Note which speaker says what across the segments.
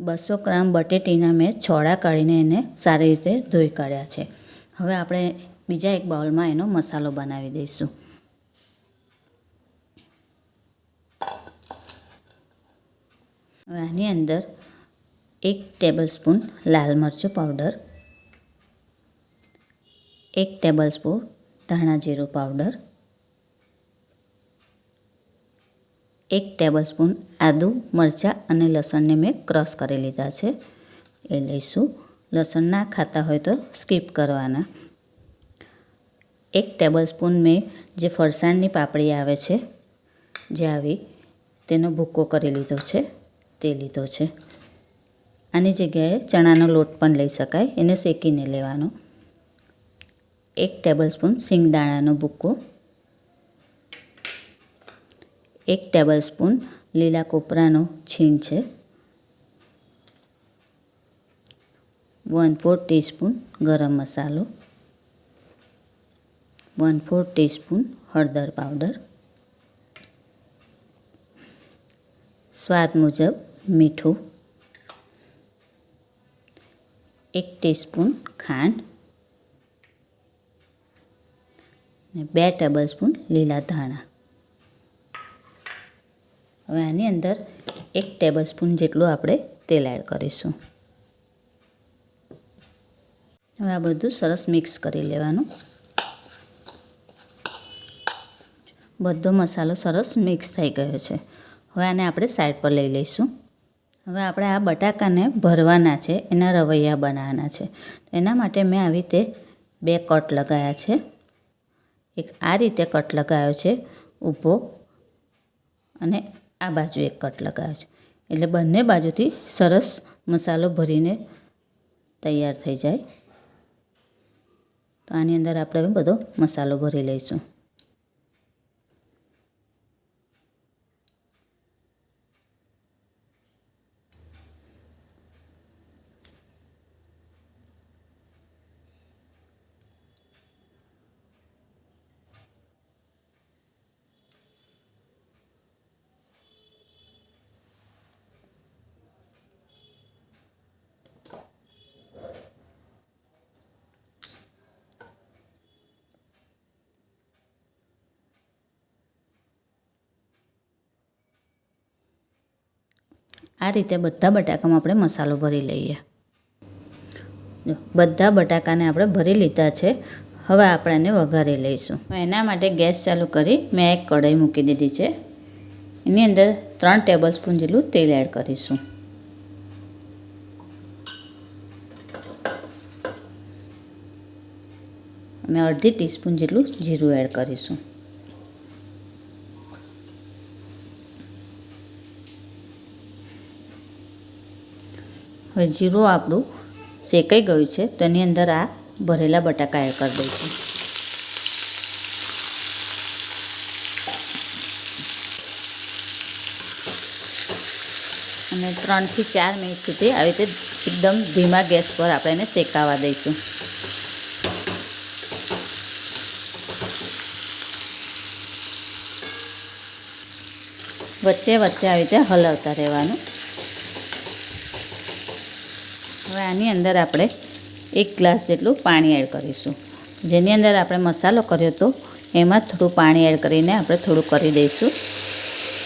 Speaker 1: બસો ગ્રામ બટેટીના મેં છોડા કાઢીને એને સારી રીતે ધોઈ કાઢ્યા છે. હવે આપણે બીજા એક બાઉલમાં એનો મસાલો બનાવી દઈશું. હવે આની અંદર એક ટેબલ સ્પૂન લાલ મરચું પાવડર, એક ટેબલ સ્પૂન ધાણા જીરું પાવડર એક ટેબલ સ્પૂન આદું મરચાં અને લસણને મેં ક્રશ કરી લીધા છે. એ લઈશું. લસણ ના ખાતા હોય તો સ્કીપ કરવાના. એક ટેબલ સ્પૂન મેં જે ફરસાણની પાપડી આવે છે, જે આવી, તેનો ભૂક્કો કરી લીધો છે, તે લીધો છે. આની જગ્યાએ ચણાનો લોટ પણ લઈ શકાય, એને શેકીને લેવાનો. એક ટેબલ સ્પૂન સિંગદાણાનો ભૂક્કો એક ટેબલ સ્પૂન લીલા કોપરાનો છીણ છે. વન ફોર ટીસ્પૂન ગરમ મસાલો. વન ફોર ટીસ્પૂન હળદર પાવડર. સ્વાદ મુજબ મીઠું. એક ટીસ્પૂન ખાંડ. ને બે ટેબલ સ્પૂન લીલા ધાણા. હવે આની અંદર એક ટેબલ સ્પૂન જેટલું આપણે તેલ એડ કરીશું. હવે આ બધું સરસ મિક્સ કરી લેવાનું. બધો મસાલો સરસ મિક્સ થઈ ગયો છે. હવે આને આપણે સાઈડ પર લઈ લઈશું. હવે આપણે આ બટાકાને ભરવાના છે, એના રવૈયા બનાવવાના છે. એના માટે મેં આવી રીતે બે કટ લગાવ્યા છે. એક આ રીતે કટ લગાવ્યો છે, ઊભો અને આ બાજુ એક કટ લગાવ્યો છે. એટલે બંને બાજુથી સરસ મસાલો ભરીને તૈયાર થઈ જાય. તો આની અંદર આપણે બધો મસાલો ભરી લઈશું. આ રીતે બધા બટાકામાં આપણે મસાલો ભરી લઈએ. બધા બટાકાને આપણે ભરી લીધા છે. હવે આપણે એને વઘારી લઈશું. એના માટે ગેસ ચાલુ કરી મેં એક કઢાઈ મૂકી દીધી છે. એની અંદર ત્રણ ટેબલ સ્પૂન જેટલું તેલ એડ કરીશું. અને અડધી ટીસ્પૂન જેટલું જીરું એડ કરીશું. હવે જીરું આપણું શેકાઈ ગયું છે તો એની અંદર આ ભરેલા બટાકા એડ કરી દઈશું અને ત્રણથી ચાર મિનિટ સુધી આવી રીતે એકદમ ધીમા ગેસ પર આપણે એને શેકાવા દઈશું. વચ્ચે વચ્ચે આવી રીતે હલાવતા રહેવાનું. હવે આની અંદર આપણે એક ગ્લાસ જેટલું પાણી એડ કરીશું. જેની અંદર આપણે મસાલો કર્યો હતો એમાં થોડું પાણી એડ કરીને આપણે થોડું કરી દઈશું.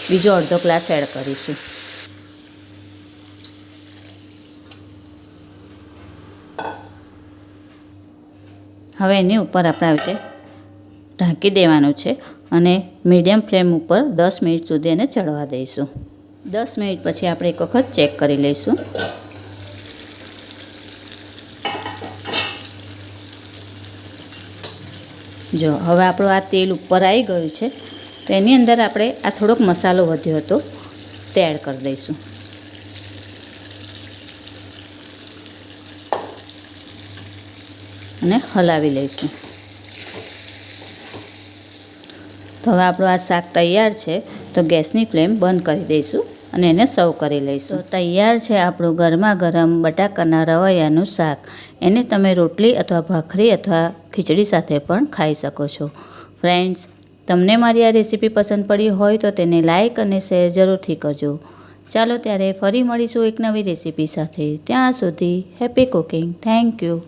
Speaker 1: બીજો અડધો ગ્લાસ એડ કરીશું. હવે એની ઉપર આપણે આવી ઢાંકી દેવાનું છે અને મીડિયમ ફ્લેમ ઉપર દસ મિનિટ સુધી એને ચડવા દઈશું. દસ મિનિટ પછી આપણે એક વખત ચેક કરી લઈશું. જો, હવે આપણું આ તેલ ઉપર આવી ગયું છે, તો એની અંદર આપણે આ થોડોક મસાલો વધ્યો હતો, તે એડ કરી દઈશું. અને હલાવી લઈશું. તો હવે આપણું આ શાક તૈયાર છે, તો ગેસની ફ્લેમ બંધ કરી દઈશું. અને એને સર્વ કરી લઈશું. તૈયાર છે આપણું ગરમા ગરમ બટાકાના રવૈયાનું શાક. એને તમે રોટલી અથવા ભાખરી અથવા ખીચડી સાથે પણ ખાઈ શકો છો. ફ્રેન્ડ્સ, તમને મારી આ રેસીપી પસંદ પડી હોય તો તેને લાઇક અને શેર જરૂરથી કરજો. ચાલો ત્યારે ફરી મળીશું એક નવી રેસીપી સાથે. ત્યાં સુધી હેપી કુકિંગ. Thank you.